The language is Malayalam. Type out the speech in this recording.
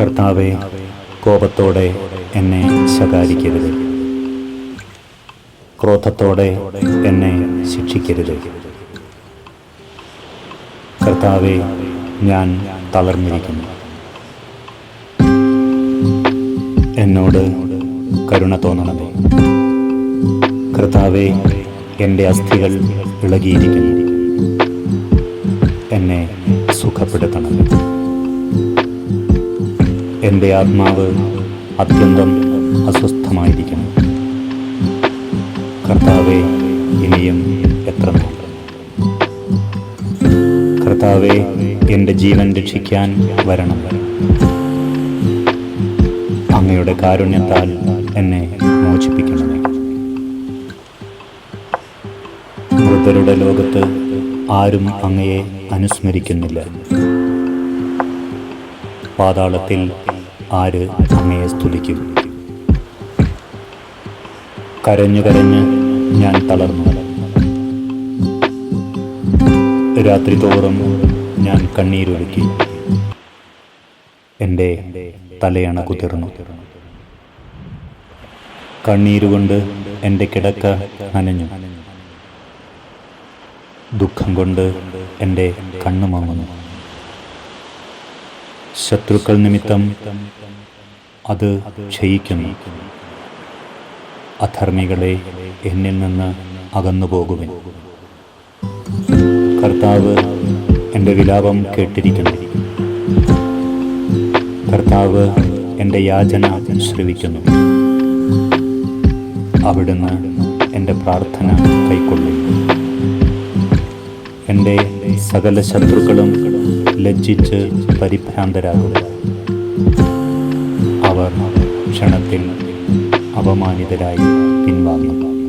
കർത്താവെ കോപത്തോടെ എന്നെ ശകാരിക്കരുത്. ക്രോധത്തോടെ എന്നെ ശിക്ഷിക്കരുത്. കർത്താവെ ഞാൻ തളർന്നിരിക്കുന്നു. എന്നോട് കരുണ തോന്നണമേ. കർത്താവെ എന്റെ അസ്ഥികൾ ഇളകിയിരിക്കുന്നു. എന്നെ സുഖപ്പെടുത്തണമേ. എന്റെ ആത്മാവ് അത്യന്തം അസ്വസ്ഥമായിരിക്കുന്നു കർത്താവെ ഇനിയും എത്ര കർത്താവെ എന്റെ ജീവൻ രക്ഷിക്കാൻ വരണം. അങ്ങയുടെ കാരുണ്യത്താൽ എന്നെ മോചിപ്പിക്കണം മൃതരുടെ ലോകത്ത് ആരും അങ്ങയെ അനുസ്മരിക്കുന്നില്ല. പാതാളത്തിൽ ആര് അങ്ങയെ സ്തുതിക്കും? കരഞ്ഞു കരഞ്ഞ് ഞാൻ തളർന്നു. രാത്രി തോറും ഞാൻ കണ്ണീരൊഴുക്കി എന്റെ തലയണ കുതിർന്നു. കണ്ണീരുകൊണ്ട് എന്റെ കിടക്ക നനഞ്ഞു. ദുഃഖം കൊണ്ട് എന്റെ കണ്ണു മങ്ങുന്നു. ശത്രുക്കൾ നിമിത്തം അത് ക്ഷയിക്കുന്നു. അധർമ്മികളെ എന്നിൽ നിന്ന് അകന്നു കർത്താവ് എന്റെ വിലാപം കേട്ടിരിക്കുന്നു. കർത്താവ് എന്റെ യാചന ശ്രവിക്കുന്നു. അവിടുന്ന് എന്റെ പ്രാർത്ഥന കൈക്കൊള്ളുന്നു. എന്റെ സകല ശത്രുക്കളും ലജ്ജിച്ച് പരിഭ്രാന്തരാകും. അവർ ക്ഷണത്തിൽ അപമാനിതരായി പിൻവാങ്ങും.